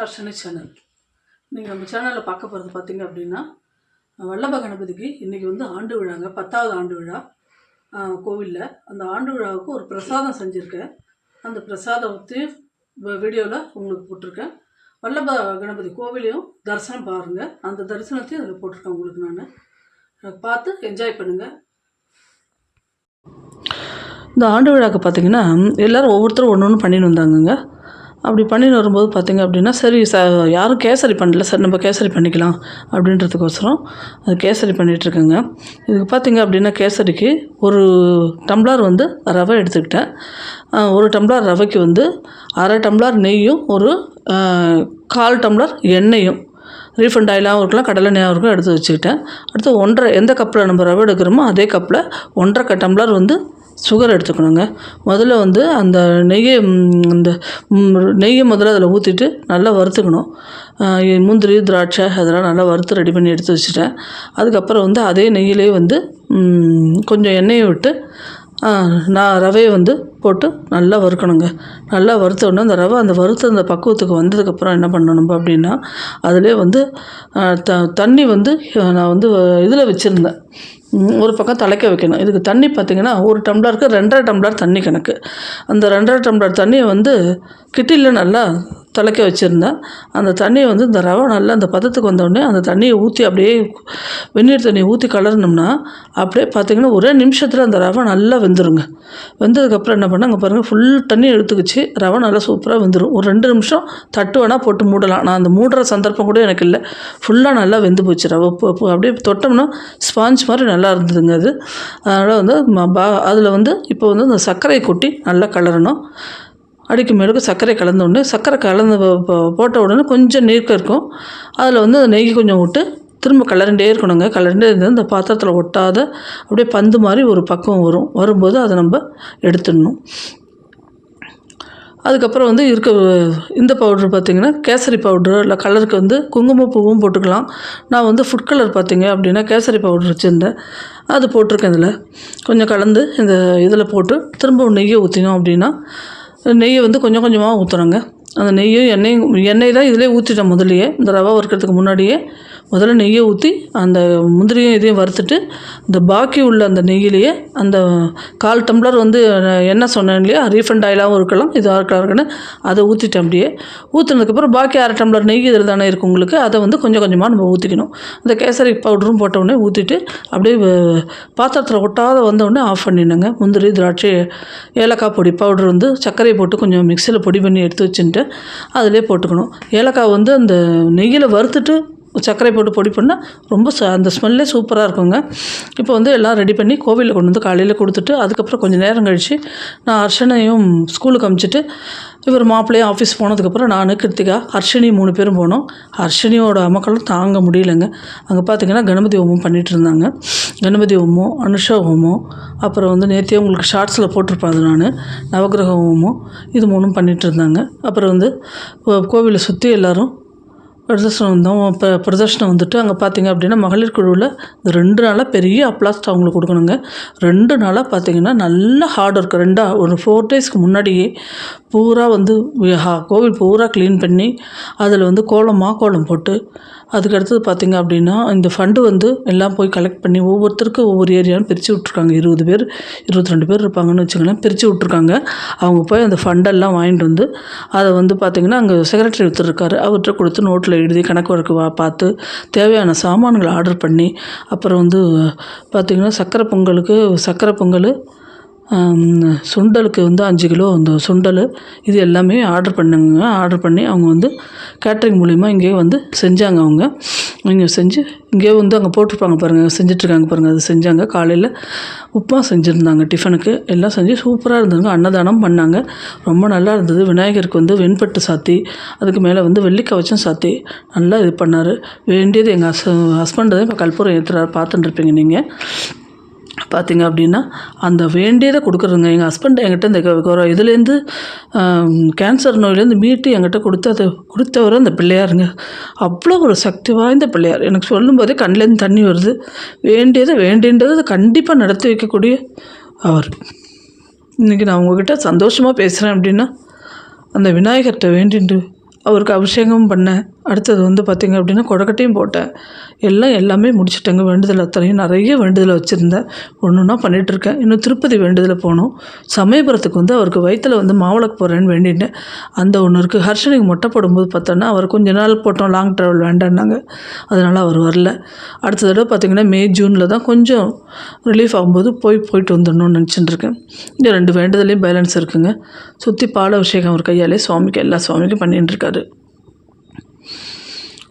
Harshini channel நீங்கள் நம்ம சேனலில் பார்க்க போகிறது பார்த்தீங்க அப்படின்னா வல்லப கணபதிக்கு இன்றைக்கி வந்து ஆண்டு விழாங்க. பத்தாவது ஆண்டு விழா. கோவிலில். அந்த ஆண்டு விழாவுக்கு ஒரு பிரசாதம் செஞ்சுருக்கேன். அந்த பிரசாதத்தை வீடியோவில் உங்களுக்கு போட்டிருக்கேன். வல்லப கணபதி கோவிலையும் தரிசனம் பாருங்கள் அந்த தரிசனத்தையும் அதில் போட்டிருக்கேன் உங்களுக்கு நான். பார்த்து என்ஜாய் பண்ணுங்கள் இந்த ஆண்டு விழாவுக்கு பார்த்தீங்கன்னா எல்லோரும் ஒவ்வொருத்தரும் ஒன்று ஒன்று பண்ணின்னு வந்தாங்கங்க. அப்படி பண்ணின்னு வரும்போது பார்த்தீங்க அப்படின்னா சரி ச யாரும் கேசரி பண்ணல சார் நம்ம கேசரி பண்ணிக்கலாம் அப்படின்றதுக்கோசரம் அது கேசரி பண்ணிகிட்ருக்கேங்க இதுக்கு பார்த்தீங்க அப்படின்னா கேசரிக்கு ஒரு டம்ளர் வந்து ரவை எடுத்துக்கிட்டேன். ஒரு டம்ளர் ரவைக்கு வந்து அரை டம்ளர் நெய்யும் ஒரு கால் டம்ளர் எண்ணெயும் ரீஃபண்ட் ஆயிலாகவும் இருக்கலாம் கடலை நேரம் இருக்கும் எடுத்து வச்சுக்கிட்டேன். அடுத்து ஒன்றரை எந்த கப்பில் நம்ம ரவை எடுக்கிறோமோ அதே கப்பில் ஒன்றரை க டம்ளர் வந்து சுகர் எடுத்துக்கணுங்க. முதல்ல வந்து அந்த நெய்யை அந்த நெய்யை முதல்ல அதில் ஊற்றிட்டு நல்லா வறுத்துக்கணும். முந்திரி திராட்சை அதெல்லாம் நல்லா வறுத்து ரெடி பண்ணி எடுத்து வச்சுட்டேன். அதுக்கப்புறம் வந்து அதே நெய்யிலே வந்து கொஞ்சம் எண்ணெயை விட்டு நான் ரவையை வந்து போட்டு நல்லா வறுக்கணுங்க. நல்லா வறுத்த உடனே அந்த ரவை அந்த வறுத்த அந்த பக்குவத்துக்கு வந்ததுக்கப்புறம் என்ன பண்ணணும் அப்படின்னா அதிலே வந்து த தண்ணி வந்து நான் வந்து இதில் வச்சுருந்தேன். ஒரு பக்கம் தலைக்க வைக்கணும். இதுக்கு தண்ணி பார்த்திங்கன்னா ஒரு டம்ளருக்கு ரெண்டரை டம்ளர் தண்ணி கணக்கு. அந்த ரெண்டரை டம்ளர் தண்ணியை வந்து கிட்டியில் நல்லா திளைக்க வச்சுருந்தேன். அந்த தண்ணியை வந்து இந்த ரவை நல்லா அந்த பதத்துக்கு வந்தோடனே அந்த தண்ணியை ஊற்றி அப்படியே வெந்நீர் தண்ணியை ஊற்றி கலரணும்னா அப்படியே பார்த்திங்கன்னா ஒரே நிமிஷத்தில் அந்த ரவை நல்லா வெந்துருங்க. வெந்ததுக்கப்புறம் என்ன பண்ணால் அங்கே பாருங்கள் ஃபுல் தண்ணி எடுத்துக்கிச்சு. ரவை நல்லா சூப்பராக வெந்துடும் ஒரு ரெண்டு நிமிஷம் தட்டு வேணால் போட்டு மூடலாம். நான் அந்த மூடுற சந்தர்ப்பம் கூட எனக்கு இல்லை. ஃபுல்லாக நல்லா வெந்து போச்சு. ரவை அப்படியே தொட்டோம்னா ஸ்பாஞ்ச் மாதிரி நல்லா இருந்ததுங்க அது. அதனால் வந்து ம- பா அதில் வந்து இப்போ வந்து இந்த சர்க்கரையை கொட்டி நல்லா கலரணும். அடிக்கு மேலுக்கு சர்க்கரை கலந்து உடனே சர்க்கரை கலந்து போட்ட உடனே கொஞ்சம் நீர்க்க இருக்கும். அதில் வந்து அந்த நெய் கொஞ்சம் விட்டு திரும்ப கலரண்டே இருக்கணுங்க. கலரண்டே இருந்து அந்த பாத்திரத்தில் ஒட்டாத அப்படியே பந்து மாதிரி ஒரு பக்குவம் வரும். வரும்போது அதை நம்ம எடுத்துடணும். அதுக்கப்புறம் வந்து இருக்க இந்த பவுட்ரு பார்த்திங்கன்னா கேசரி பவுட்ரு இல்லை கலருக்கு வந்து குங்குமப்பூவும் போட்டுக்கலாம். நான் வந்து ஃபுட் கலர் பார்த்தீங்க அப்படின்னா கேசரி பவுட்ரு வச்சுருந்தேன். அது போட்டிருக்கேன் இதில். கொஞ்சம் கலந்து இந்த இதில் போட்டு திரும்ப நெய்யை ஊற்றினோம் அப்படின்னா நெய்யை வந்து கொஞ்சம் கொஞ்சமாக ஊற்றுறோங்க அந்த நெய்யும் எண்ணெயும் எண்ணெய் தான் இதிலே ஊற்றிட்டேன் முதல்லையே. இந்த ரவை வறுக்கிறதுக்கு முன்னாடியே. முதல்ல நெய்யை ஊற்றி அந்த முந்திரியும் இதையும் வறுத்துட்டு இந்த பாக்கி உள்ள அந்த நெய்யிலேயே அந்த கால் டம்ளர் வந்து என்ன சொன்னேன் இல்லையா ரீஃபண்ட் ஆயிலாகவும் இருக்கலாம் இதாக இருக்கலாம் இருக்குன்னு அதை ஊற்றிட்டேன் அப்படியே. ஊற்றுனதுக்கப்புறம் பாக்கி அரை டம்ளர் நெய் இதில் தானே இருக்கும் உங்களுக்கு அதை வந்து கொஞ்சம் கொஞ்சமாக நம்ம ஊற்றிக்கணும் அந்த கேசரி பவுடரும் போட்ட உடனே ஊற்றிட்டு அப்படியே பாத்திரத்தில் ஒட்டாத வந்தவுடனே ஆஃப் பண்ணிடுங்க முந்திரி திராட்சை ஏலக்காய் பொடி பவுடர் வந்து சர்க்கரையை போட்டு கொஞ்சம் மிக்சியில் பொடி பண்ணி எடுத்து வச்சுட்டு அதிலே போட்டுக்கணும். ஏலக்காய் வந்து அந்த நெய்யில் வறுத்துட்டு சர்க்கரை போட்டு பொடி பண்ணால் ரொம்ப ச அந்த ஸ்மெல்லே சூப்பராக இருக்குங்க. இப்போ வந்து எல்லாம் ரெடி பண்ணி கோவிலில் கொண்டு வந்து காலையில் கொடுத்துட்டு அதுக்கப்புறம் கொஞ்சம் நேரம் கழித்து நான் அர்ஷனையும் ஸ்கூலுக்கு அமிச்சிட்டு இவர் மாப்பிள்ளையும் ஆஃபீஸ் போனதுக்கப்புறம் நான் கிருத்திகா ஹர்ஷினி மூணு பேரும் போனோம். ஹர்ஷினியோட அமக்களும் தாங்க முடியலைங்க. அங்கே பார்த்தீங்கன்னா கணபதி ஹோமம் பண்ணிகிட்டு இருந்தாங்க. கணபதி ஹோமம் அனுஷா ஹோமம் அப்புறம் வந்து நேற்றே உங்களுக்கு ஷார்ட்ஸில் போட்டிருப்பேன் அது நான் நவகிரக ஹோமம் இது மூணும் பண்ணிகிட்டு இருந்தாங்க. அப்புறம் வந்து கோவிலை சுற்றி எல்லோரும் பிரதர்ஷனம் வந்தோம். இப்போ பிரதர்ஷனம் வந்துட்டு அங்கே பார்த்தீங்க அப்படின்னா மகளிர் குழுவில் இந்த ரெண்டு நாளாக பெரிய அப்ளாஸ்ட் அவங்களுக்கு கொடுக்கணுங்க. ரெண்டு நாளாக பார்த்தீங்கன்னா நல்ல ஹார்ட் ஒர்க் ரெண்டாக ஒரு ஃபோர் டேஸ்க்கு முன்னாடியே பூரா வந்து ஹா- கோவில் பூரா க்ளீன் பண்ணி அதில் வந்து கோலம் மாக்கோலம் போட்டு அதுக்கு அடுத்தது அப்படின்னா இந்த ஃபண்டு வந்து எல்லாம் போய் கலெக்ட் பண்ணி ஒவ்வொருத்தருக்கும் ஒவ்வொரு ஏரியாவும் பிரித்து விட்ருக்காங்க இருபது பேர் இருபத்தி ரெண்டு பேர் இருப்பாங்கன்னு வச்சுக்கோங்களேன். பிரித்து விட்ருக்காங்க அவங்க போய் அந்த ஃபண்டெல்லாம் வாங்கிட்டு வந்து அதை வந்து பார்த்திங்கன்னா அங்கே செக்ரட்டரி ஒருத்தர் இருக்கார். அவர்கிட்ட கொடுத்து நோட்டில் எழுதி கணக்கு வழக்கு வா பார்த்து தேவையான சாமான்களை ஆர்டர் பண்ணி அப்புறம் வந்து பார்த்திங்கன்னா சக்கரை பொங்கலுக்கு சக்கரை பொங்கல் சுண்டலுக்கு வந்து அஞ்சு கிலோ அந்த சுண்டல். இது எல்லாமே ஆர்டர் பண்ணாங்க. ஆர்டர் பண்ணி அவங்க வந்து கேட்ரிங் மூலிமா இங்கேயே வந்து செஞ்சாங்க அவங்க. இங்கே செஞ்சு இங்கேயே வந்து அங்கே போட்டிருப்பாங்க பாருங்கள் செஞ்சிட்ருக்காங்க பாருங்கள் அது செஞ்சாங்க. காலையில் உப்புமா செஞ்சுருந்தாங்க டிஃபனுக்கு எல்லாம் செஞ்சு சூப்பராக இருந்ததுங்க. அன்னதானம் பண்ணாங்க. ரொம்ப நல்லா இருந்தது. விநாயகருக்கு வந்து வெண்பட்டு சாத்தி அதுக்கு மேலே வந்து வெள்ளிக்கவச்சம் சாத்தி நல்லா இது பண்ணார். வேண்டியது எங்கள் ஹஸ் ஹஸ்பண்ட் தான் இப்போ கற்பூரம் ஏற்றுறாரு பார்த்துட்டு இருப்பீங்க நீங்கள் பார்த்தீங்க அப்படின்னா அந்த வேண்டியதை கொடுக்குறதுங்க. எங்கள் ஹஸ்பண்ட் என்கிட்ட இந்த இதுலேருந்து கேன்சர் நோயிலேருந்து மீட்டு என்கிட்ட கொடுத்து அதை கொடுத்தவர் அந்த பிள்ளையாருங்க. அவ்வளோ ஒரு சக்தி வாய்ந்த பிள்ளையார். எனக்கு சொல்லும்போதே கண்ணிலேருந்து தண்ணி வருது. வேண்டியதை வேண்டின்றது கண்டிப்பாக நடத்தி வைக்கக்கூடிய அவர். இன்றைக்கி நான் உங்ககிட்ட சந்தோஷமாக பேசுகிறேன் அப்படின்னா அந்த விநாயகர்கிட்ட வேண்டிட்டு அவருக்கு அபிஷேகம் பண்ணேன். அடுத்தது வந்து பார்த்திங்க அப்படின்னா கொடக்கட்டையும் போட்டேன். எல்லாம் எல்லாமே முடிச்சுட்டேங்க. வேண்டுதல் அத்தனையும் நிறைய வேண்டுதலை வச்சுருந்தேன். ஒன்று ஒன்றா பண்ணிகிட்ருக்கேன் இன்னும் திருப்பதி வேண்டுதலை போனோம். சமயபுரத்துக்கு வந்து அவருக்கு வயிற்றில் வந்து மாவளக்கு போகிறேன்னு வேண்டிட்டேன். அந்த ஒன்று இருக்குது ஹர்ஷனுக்கு மொட்டை போடும்போது பார்த்தோன்னா அவர் கொஞ்ச நாள் போட்டோம். லாங் ட்ராவல் வேண்டான்னாங்க. அதனால் அவர் வரல. அடுத்த தடவை பார்த்திங்கன்னா மே ஜூனில் தான் கொஞ்சம் ரிலீஃப் ஆகும்போது போய் போயிட்டு வந்துடணும்னு நினச்சிட்டு இருக்கேன். இந்த ரெண்டு வேண்டுதலையும் பேலன்ஸ் இருக்குங்க. சுற்றி பால அபிஷேகம் அவர் கையாலே சுவாமிக்கு எல்லா சுவாமிக்கும் பண்ணிட்டு இருக்காரு.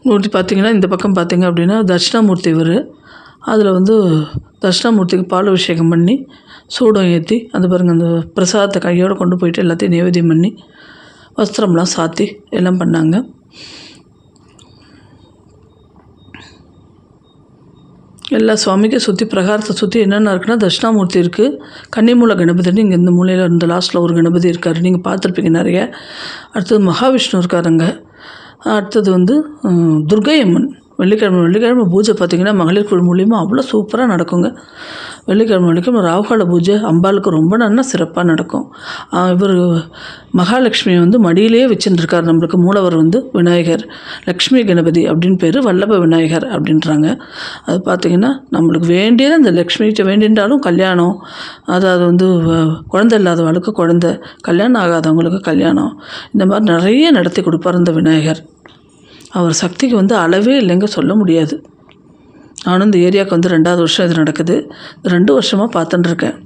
மூர்த்தி பார்த்தீங்கன்னா இந்த பக்கம் பார்த்தீங்க அப்படின்னா தட்சிணாமூர்த்தி இவர். அதில் வந்து தட்சிணாமூர்த்திக்கு பால் அபிஷேகம் பண்ணி சூடம் ஏற்றி அந்த பாருங்கள் அந்த பிரசாதத்தை கையோடு கொண்டு போயிட்டு எல்லாத்தையும் நைவேத்தியம் பண்ணி வஸ்திரம்லாம் சாத்தி எல்லாம் பண்ணாங்க. எல்லா சுவாமிக்கும் சுற்றி பிரகாரத்தை சுற்றி என்னென்ன இருக்குன்னா தட்சிணாமூர்த்தி இருக்குது கன்னிமூல கணபதினு இங்கே இந்த மூலையில் இந்த லாஸ்ட்டில் ஒரு கணபதி இருக்கார். நீங்கள் பார்த்துருப்பீங்க நிறைய. அடுத்தது மகாவிஷ்ணு இருக்காருங்க. அடுத்தது வந்து துர்கை அம்மன் வெள்ளிக்கிழமை வெள்ளிக்கிழமை பூஜை பார்த்திங்கன்னா மகளிர் குழு மூலியமாக அவ்வளோ சூப்பராக நடக்குங்க. வெள்ளிக்கிழமை வெள்ளிக்கிழமை ராகுகால பூஜை அம்பாளுக்கு ரொம்ப நல்லா சிறப்பாக நடக்கும். இவர் மகாலட்சுமியை வந்து மடியிலே வச்சுட்டுருக்கார் நம்மளுக்கு மூலவர் வந்து விநாயகர் லக்ஷ்மி கணபதி அப்படின்னு பேர் வல்லப விநாயகர் அப்படின்றாங்க. அது பார்த்திங்கன்னா நம்மளுக்கு வேண்டியது அந்த லக்ஷ்மிகிட்ட வேண்டின்றாலும் கல்யாணம். அதாவது வந்து குழந்தை இல்லாதவளுக்கு குழந்தை கல்யாணம் ஆகாதவங்களுக்கு கல்யாணம். இந்த மாதிரி நிறைய நடத்தி கொடுப்பார் இந்த விநாயகர். அவர் சக்திக்கு வந்து அளவே இல்லைங்க சொல்ல முடியாது. நானும் இந்த ஏரியாவுக்கு வந்து ரெண்டாவது வருஷம் இது நடக்குது. ரெண்டு வருஷமாக பார்த்துட்டுருக்கேன்.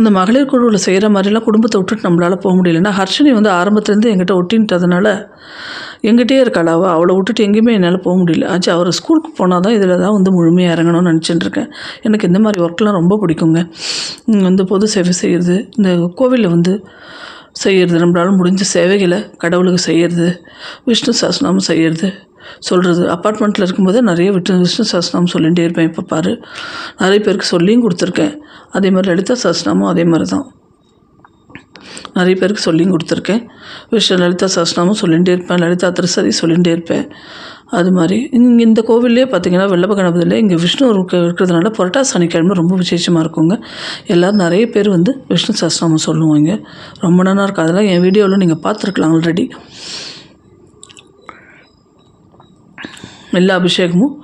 அந்த மகளிர் குழுவில் செய்கிற மாதிரிலாம் குடும்பத்தை விட்டுட்டு நம்மளால் போக முடியலன்னா ஹர்ஷினி வந்து ஆரம்பத்துலேருந்து எங்கிட்ட ஒட்டின்ட்டதுனால எங்கிட்டே இருக்காள்? அவளை விட்டுட்டு எங்கேயுமே என்னால் போக முடியல. ஆச்சு அவர் ஸ்கூலுக்கு போனால் தான் இதில் தான் வந்து முழுமையாக இறங்கணும்னு நினச்சிட்டு இருக்கேன் எனக்கு இந்த மாதிரி ஒர்க்லாம் ரொம்ப பிடிக்குங்க. இங்க வந்து பொது சேவை செய்கிறது இந்த கோவிலில் வந்து செய்கிறது நம்மளால் முடிஞ்ச சேவைகளை கடவுளுக்கு செய்கிறது விஷ்ணு சாஸ்திரம் செய்கிறது சொல்கிறது அப்பார்ட்மெண்ட்டில் இருக்கும்போதே நிறைய விட்டு விஷ்ணு சாஸ்திரம் சொல்லிகிட்டே இருப்பேன். இப்போ பாரு நிறைய பேருக்கு சொல்லியும் கொடுத்துருக்கேன். அதே மாதிரி லலிதா சாஸ்திரமும் அதே மாதிரி தான் நிறைய பேருக்கு சொல்லியும் கொடுத்துருக்கேன். விஷ்ணு லலிதா சாஸ்திரமும் சொல்லிகிட்டே இருப்பேன். லலிதா திருசதி சொல்லிகிட்டே இருப்பேன். அது மாதிரி. இங்கே இந்த கோவில்லே பார்த்திங்கன்னா வெள்ளப்ப கணபதியில் இங்கே விஷ்ணு இருக்கிறதுனால புரட்டா சனிக்கிழமை ரொம்ப விசேஷமாக இருக்குங்க. எல்லோரும் நிறைய பேர் வந்து விஷ்ணு சஹஸ்ரநாமம் சொல்லுவாங்க. ரொம்ப நல்லா இருக்கும். அதெல்லாம் என் வீடியோவில் நீங்கள் பார்த்துருக்கலாம் ஆல்ரெடி எல்லா அபிஷேகமும்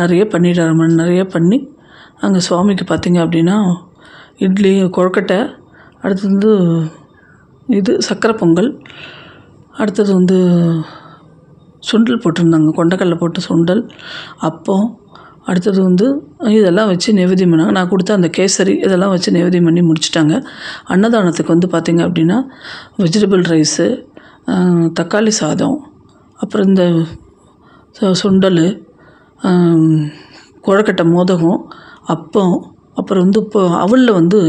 நிறைய பண்ணிடுறாரு நிறைய பண்ணி அங்கே சுவாமிக்கு பார்த்திங்க அப்படின்னா இட்லி கொழுக்கட்டை அடுத்தது வந்து இது சக்கரை பொங்கல் அடுத்தது வந்து சுண்டல் போட்டிருந்தாங்க. கொண்டக்கடலை போட்டு சுண்டல் அப்பம் அடுத்தது வந்து இதெல்லாம் வச்சு நைவேத்தியம் பண்ணாங்க நான் கொடுத்த அந்த கேசரி இதெல்லாம் வச்சு நைவேத்தியம் பண்ணி முடிச்சிட்டாங்க. அன்னதானத்துக்கு வந்து பார்த்திங்க அப்படின்னா வெஜிடபிள் ரைஸு தக்காளி சாதம் அப்புறம் இந்த சுண்டல் குழக்கட்டை மோதகம் அப்பம் அப்புறம் வந்து இப்போ அவலில் வந்து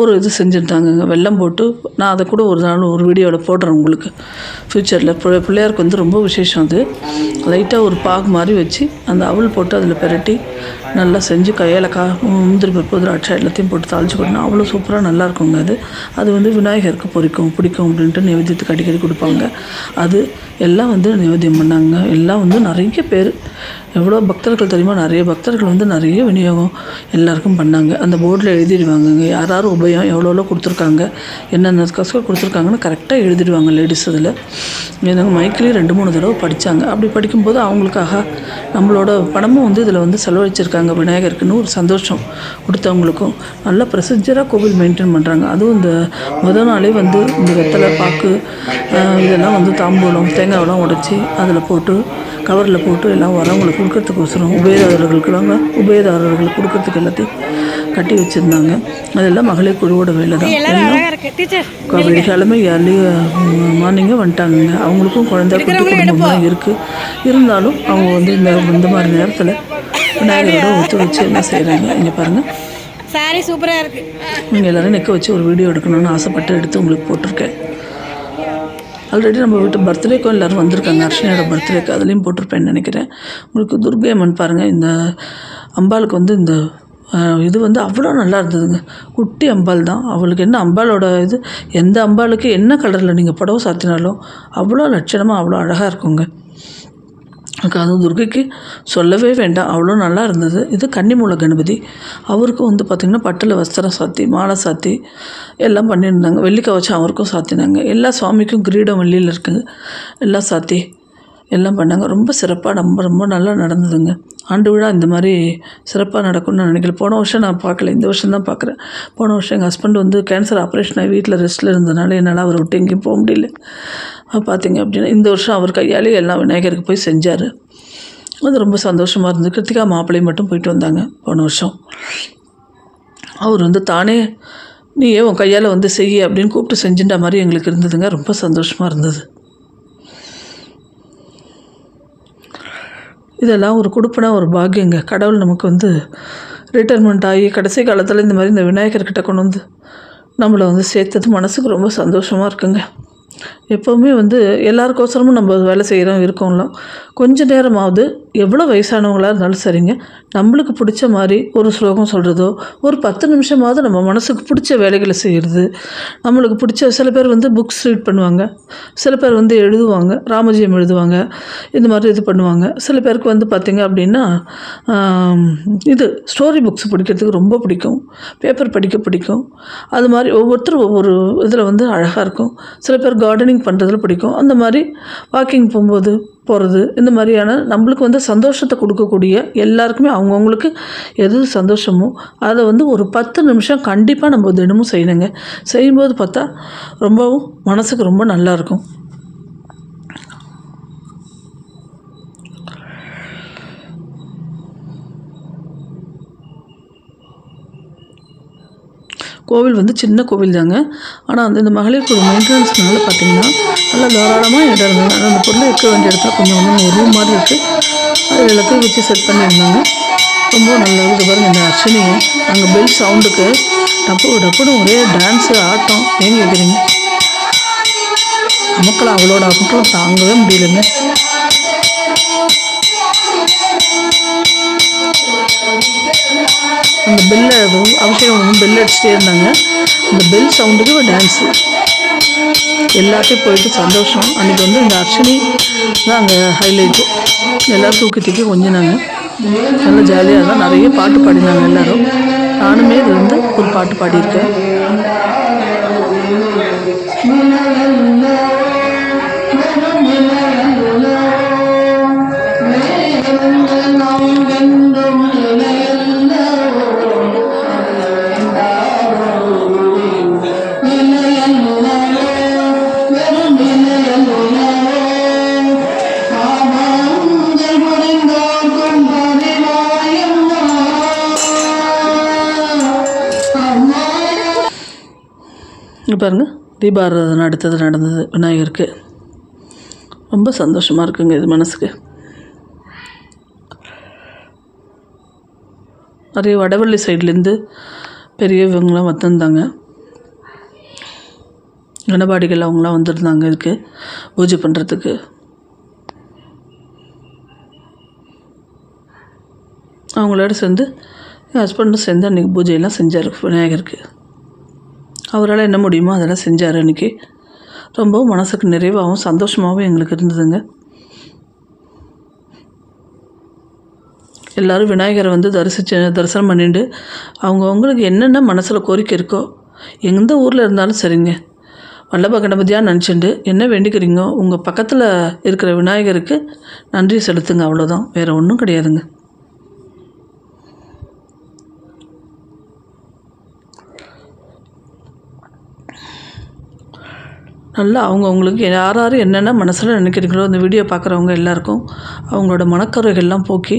ஒரு இது செஞ்சுருந்தாங்கங்க வெல்லம் போட்டு நான் அதை கூட ஒரு நாள் ஒரு வீடியோவில் போடுறேன் உங்களுக்கு. ஃப்யூச்சரில் பிள்ளையாருக்கு வந்து ரொம்ப விசேஷம் அது. லைட்டாக ஒரு பாகு மாதிரி வச்சு அந்த அவல் போட்டு அதில் பெரட்டி நல்லா செஞ்சு கையாலக்காய் முந்திரி பருப்பு திராட்சை எல்லாத்தையும் போட்டு தாளிச்சு கொடுத்தா அவ்வளோ சூப்பராக நல்லா இருக்குங்க அது. அது வந்து விநாயகருக்கு பொறிக்கும் பிடிக்கும் அப்படின்ட்டு நைவேத்தியத்துக்கு அடிக்கடி கொடுப்பாங்க. அது எல்லாம் வந்து நிவேதியம் பண்ணாங்க. எல்லாம் வந்து நிறைய பேர். எவ்வளோ பக்தர்கள் தெரியுமா? நிறைய பக்தர்கள் வந்து நிறைய விநியோகம் எல்லாருக்கும் பண்ணாங்க. அந்த போர்டில் எழுதிடுவாங்கங்க. யார் யார் உபயம் எவ்வளோ எவ்வளோ கொடுத்துருக்காங்க என்னென்ன கஷ்டம் கொடுத்துருக்காங்கன்னு கரெக்டாக எழுதிடுவாங்க லேடிஸ் இதில். எனக்கு மைக்கிலேயே ரெண்டு மூணு தடவை படித்தாங்க அப்படி படிக்கும்போது அவங்களுக்காக நம்மளோட பணமும் வந்து இதில் வந்து செலவழிச்சிருக்காங்க. விநாயகருக்குன்னு ஒரு சந்தோஷம் கொடுத்தவங்களுக்கும். நல்ல ப்ரொசீஜராக கோவில் மெயின்டைன் பண்ணுறாங்க அதுவும் இந்த முதல் நாளே வந்து இந்த வெத்தலை பாக்கு இதெல்லாம் வந்து தாம்பூலம் தேங்காயெல்லாம் உடைச்சி அதில் போட்டு கவரில் போட்டு எல்லாம் வரவங்களுக்கு கொடுக்கறதுக்கோசரம் உபயதாரர்களுக்குலாங்க உபயதாரர்களுக்கு கொடுக்கறதுக்கு எல்லாத்தையும் கட்டி வச்சுருந்தாங்க. அதெல்லாம் மகளிர் குழுவோட வேலை தான் எல்லாம் வெள்ளிக்கிழமை ஏர்லி மார்னிங்கே வந்துட்டாங்கங்க. அவங்களுக்கும் குழந்தை குடும்பம்லாம் இருக்குது இருந்தாலும் அவங்க வந்து இந்த இந்த மாதிரி நேரத்தில் விநாயகரோட ஒத்து வச்சு என்ன செய்கிறாங்க இங்கே பாருங்கள் சாரி சூப்பராக இருக்கு. நீங்கள் எல்லோரும் நிற்க வச்சு ஒரு வீடியோ எடுக்கணும்னு ஆசைப்பட்டு எடுத்து உங்களுக்கு போட்டிருக்கேன். ஆல்ரெடி நம்ம வீட்டு பர்த்டேக்கும் எல்லோரும் வந்திருக்காங்க. அர்ஷனையோட பர்த்டேக்கு அதுலேயும் போட்டிருப்பேன்னு நினைக்கிறேன். உங்களுக்கு துர்கை அம்மன் பாருங்கள் இந்த அம்பாளுக்கு வந்து இந்த இது வந்து அவ்வளோ நல்லா இருந்ததுங்க. குட்டி அம்பாள் தான். அவளுக்கு என்ன அம்பாளோட இது? எந்த அம்பாளுக்கு என்ன கலரில் நீங்கள் புடவை சாத்தினாலும் அவ்வளோ லட்சணமாக அவ்வளோ அழகாக இருக்குங்க. அதுவும் துர்கைக்கு சொல்லவே வேண்டாம். அவ்வளோ நல்லா இருந்தது. இது கன்னிமூல கணபதி. அவருக்கும் வந்து பார்த்திங்கன்னா பட்டில் வஸ்திரம் சாத்தி மாலை சாத்தி எல்லாம் பண்ணியிருந்தாங்க. வெள்ளி கவச்சம் அவருக்கும் சாத்தினாங்க. எல்லா சுவாமிக்கும் கிரீடம் வெள்ளியில் இருக்குது. எல்லாம் சாத்தி எல்லாம் பண்ணாங்க. ரொம்ப சிறப்பாக ரொம்ப ரொம்ப நல்லா நடந்ததுங்க. ஆண்டு விழா இந்த மாதிரி சிறப்பாக நடக்கும்னு நான் நினைக்கல. போன வருஷம் நான் பார்க்கல. இந்த வருஷம் தான் பார்க்குறேன். போன வருஷம் எங்கள் ஹஸ்பண்ட் வந்து கேன்சர் ஆப்ரேஷன் ஆகி வீட்டில் ரெஸ்ட்டில் இருந்ததுனால என்னால் அவரை விட்டு எங்கேயும் போக முடியல. பார்த்தீங்க அப்படின்னா இந்த வருஷம் அவர் கையாலே எல்லாம் விநாயகருக்கு போய் செஞ்சார். அது ரொம்ப சந்தோஷமாக இருந்தது. கிருத்திகா மாப்பிள்ளையும் மட்டும் போயிட்டு வந்தாங்க போன வருஷம். அவர் வந்து தானே நீ ஏன் உன் கையால் வந்து செய்ய அப்படின்னு கூப்பிட்டு செஞ்சுட்ட மாதிரி எங்களுக்கு இருந்ததுங்க. ரொம்ப சந்தோஷமாக இருந்தது. இதெல்லாம் ஒரு கொடுப்பனா ஒரு பாக்கியங்க. கடவுள் நமக்கு வந்து ரிட்டைர்மெண்ட் ஆகி கடைசி காலத்தில் இந்த மாதிரி இந்த விநாயகர்கிட்ட கொண்டு வந்து நம்மளை வந்து சேர்த்தது மனசுக்கு ரொம்ப சந்தோஷமாக இருக்குங்க. எப்போவுமே வந்து எல்லாருக்கோசரமும் நம்ம வேலை செய்கிறோம் இருக்கோம்லாம் கொஞ்ச நேரமாவது எவ்வளோ வயசானவங்களாக இருந்தாலும் சரிங்க. நம்மளுக்கு பிடிச்ச மாதிரி ஒரு ஸ்லோகம் சொல்கிறதோ ஒரு பத்து நிமிஷமாவது நம்ம மனசுக்கு பிடிச்ச வேலைகளை செய்கிறது நம்மளுக்கு பிடிச்ச சில பேர் வந்து புக்ஸ் ரீட் பண்ணுவாங்க. சில பேர் வந்து எழுதுவாங்க ராமஜெயம் எழுதுவாங்க இந்த மாதிரி இது பண்ணுவாங்க. சில பேருக்கு வந்து பார்த்திங்க அப்படின்னா இது ஸ்டோரி புக்ஸ் படிக்கிறதுக்கு ரொம்ப பிடிக்கும். பேப்பர் படிக்க பிடிக்கும். அது மாதிரி ஒவ்வொருத்தரும் ஒவ்வொரு இதில் வந்து அழகாக இருக்கும். சில பேர் கார்டனிங் பண்ணுறதுல பிடிக்கும். அந்த மாதிரி வாக்கிங் போகும்போது போகிறது இந்த மாதிரியான நம்மளுக்கு வந்து சந்தோஷத்தை கொடுக்கக்கூடிய எல்லாருக்குமே அவங்கவுங்களுக்கு எது சந்தோஷமோ அதை வந்து ஒரு பத்து நிமிஷம் கண்டிப்பாக நம்ம தினமும் செய்யணுங்க. செய்யும்போது பார்த்தா ரொம்பவும் மனசுக்கு ரொம்ப நல்லா கோவில் வந்து சின்ன கோவில் தாங்க. ஆனால் வந்து இந்த மகளிர் குழு மெயின்டெனன்ஸ்னால பார்த்தீங்கன்னா நல்லா தாராளமாக இடம் இருந்தது. ஆனால் அந்த பொருள் இருக்க வேண்டிய இடத்துல கொஞ்சம் கொஞ்சம் ஒரு ரூம் மாதிரி இருக்குது அது எல்லாத்தையும் வச்சு செட் பண்ணியிருந்தாங்க. ரொம்ப நல்லா இது பாருங்கள் இந்த அர்ச்சனி அங்கே பெல் சவுண்டுக்கு டப்பு டப்புன்னு ஒரே டான்ஸு ஆட்டம் ஏங்க கேட்குறீங்க மக்கள் அவளோட மக்களும் தாங்கவே முடியலைங்க. அந்த பெல்லை அபிஷேகம் பெல் அடிச்சுட்டே இருந்தாங்க. அந்த பெல் சவுண்டுக்கு ஒரு டான்ஸு எல்லாத்தையும் போயிட்டு சந்தோஷம். அன்றைக்கி வந்து இந்த அர்ச்சனி தான் அங்கே ஹைலைட்டு எல்லோரும் தூக்கி தூக்கி கொஞ்சினாங்க. நல்லா ஜாலியாக இருந்தால் நிறைய பாட்டு பாடினாங்க எல்லோரும். நானுமே இது வந்து ஒரு பாட்டு பாடியிருக்கேன். இங்கே பாருங்கள் தீபாராதனை அடுத்தது நடந்தது. விநாயகருக்கு. ரொம்ப சந்தோஷமாக இருக்குங்க இது மனசுக்கு. நிறைய வடவள்ளி சைட்லேருந்து பெரியவங்களாம் வந்திருந்தாங்க. கணபாடிகள் அவங்களாம் வந்திருந்தாங்க இதுக்கு. பூஜை பண்ணுறதுக்கு அவங்களோட சேர்ந்து என் ஹஸ்பண்டும் சேர்ந்து அன்றைக்கி பூஜையெல்லாம் செஞ்சார் விநாயகருக்கு. அவரால் என்ன முடியுமோ அதெல்லாம் செஞ்சார் அன்றைக்கி ரொம்பவும் மனசுக்கு நிறைவாகவும் சந்தோஷமாகவும் எங்களுக்கு இருந்ததுங்க. எல்லாரும் விநாயகரை வந்து தரிசிச்சு தரிசனம் பண்ணிட்டு அவங்கவுங்களுக்கு என்னென்ன மனசில் கோரிக்கை இருக்கோ எந்த ஊரில் இருந்தாலும் சரிங்க. வல்லப கணபதியாக நினச்சிண்டு என்ன வேண்டிக்கிறீங்கோ உங்கள் பக்கத்தில் இருக்கிற விநாயகருக்கு நன்றி செலுத்துங்க அவ்வளோதான் வேறு ஒன்றும் கிடையாதுங்க. நல்லா அவங்கவுங்களுக்கு யார் யார் என்னென்ன மனசில் நினைக்கிறீங்களோ அந்த வீடியோ பார்க்குறவங்க எல்லாருக்கும் அவங்களோட மனக்குறைகள்லாம் போக்கி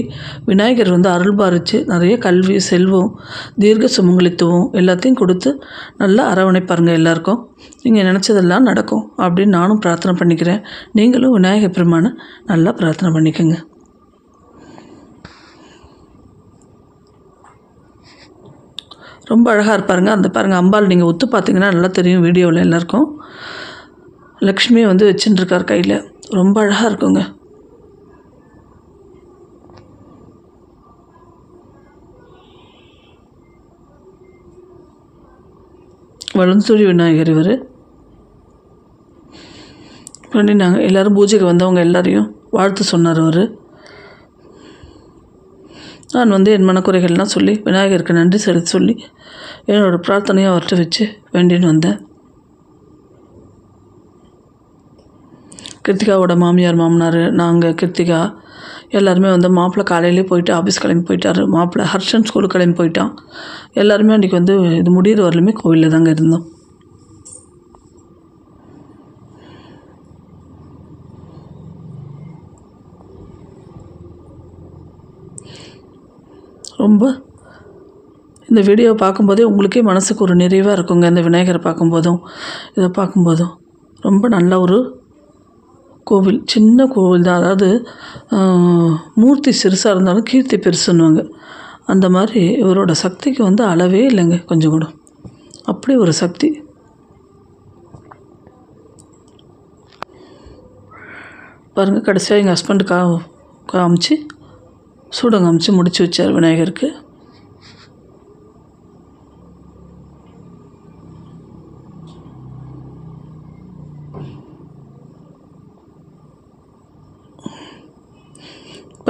விநாயகர் வந்து அருள் பாரித்து நிறைய கல்வி செல்வம் தீர்க்க சுமங்கலித்துவம் எல்லாத்தையும் கொடுத்து நல்லா அரவணைப்பாருங்க எல்லாருக்கும். நீங்கள் நினச்சதெல்லாம் நடக்கும் அப்படின்னு நானும் பிரார்த்தனை பண்ணிக்கிறேன். நீங்களும் விநாயகர் பெருமானை நல்லா பிரார்த்தனை பண்ணிக்கோங்க. ரொம்ப அழகாக இருப்பாருங்க. அந்த பாருங்கள் அம்பாள் நீங்கள் ஒத்து பார்த்தீங்கன்னா நல்லா தெரியும் வீடியோவில் எல்லாருக்கும். லக்ஷ்மி வந்து வச்சுட்டுருக்கார் கையில். ரொம்ப அழகாக இருக்குங்க. வளர்ந்துரி விநாயகர் இவர். பண்ணினாங்க எல்லோரும் பூஜைக்கு வந்தவங்க எல்லாரையும் வாழ்த்து சொன்னார் அவர். நான் வந்து என் மனக்குறைகள்லாம் சொல்லி விநாயகருக்கு நன்றி செலுத்தி சொல்லி என்னோடய பிரார்த்தனையை அவர்கிட்ட வச்சு வேண்டின்னு வந்தேன். கிருத்திகாவோட மாமியார் மாமனார் நாங்கள் கிருத்திகா எல்லாருமே வந்து மாப்பிள்ளை காலையிலே போயிட்டு ஆஃபீஸ் கிளம்பி போயிட்டாரு. மாப்பிள்ளை ஹர்ஷன் ஸ்கூலுக்கு கிளம்பி போயிட்டான். எல்லாருமே அன்றைக்கி வந்து இது முடியிற வரலுமே கோவிலில் தாங்க இருந்தோம். ரொம்ப இந்த வீடியோ பார்க்கும்போதே உங்களுக்கே மனசுக்கு ஒரு நிறைவாக இருக்குங்க இந்த விநாயகரை பார்க்கும்போதும் இதை பார்க்கும்போதும். ரொம்ப நல்ல ஒரு கோவில் சின்ன கோவில் தான். அதாவது மூர்த்தி சிறுசாக இருந்தாலும் கீர்த்தி பெருசுன்னுவாங்க. அந்த மாதிரி இவரோட சக்திக்கு வந்து அளவே இல்லைங்க கொஞ்சம் கூட. அப்படி ஒரு சக்தி. பாருங்கள் கடைசியாக எங்கள் ஹஸ்பண்ட் கா காமிச்சு சூடம் காமிச்சு முடிச்சு வச்சார் விநாயகருக்கு.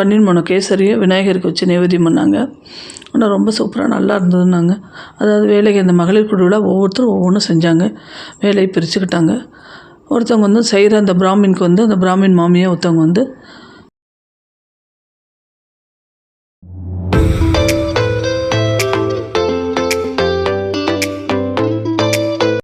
பன்னீர் மணம் கேசரியை விநாயகருக்கு வச்சு நைவேத்தியம் பண்ணாங்க. ஆனால் ரொம்ப சூப்பராக நல்லா இருந்ததுன்னாங்க. அதாவது வேலைக்கு அந்த மகளிர் குழுவில் ஒவ்வொருத்தரும் ஒவ்வொன்றும் செஞ்சாங்க. வேலையை பிரிச்சுக்கிட்டாங்க. ஒருத்தவங்க வந்து செய்கிற அந்த பிராமின்க்கு வந்து அந்த பிராமின் மாமியை ஒருத்தவங்க வந்து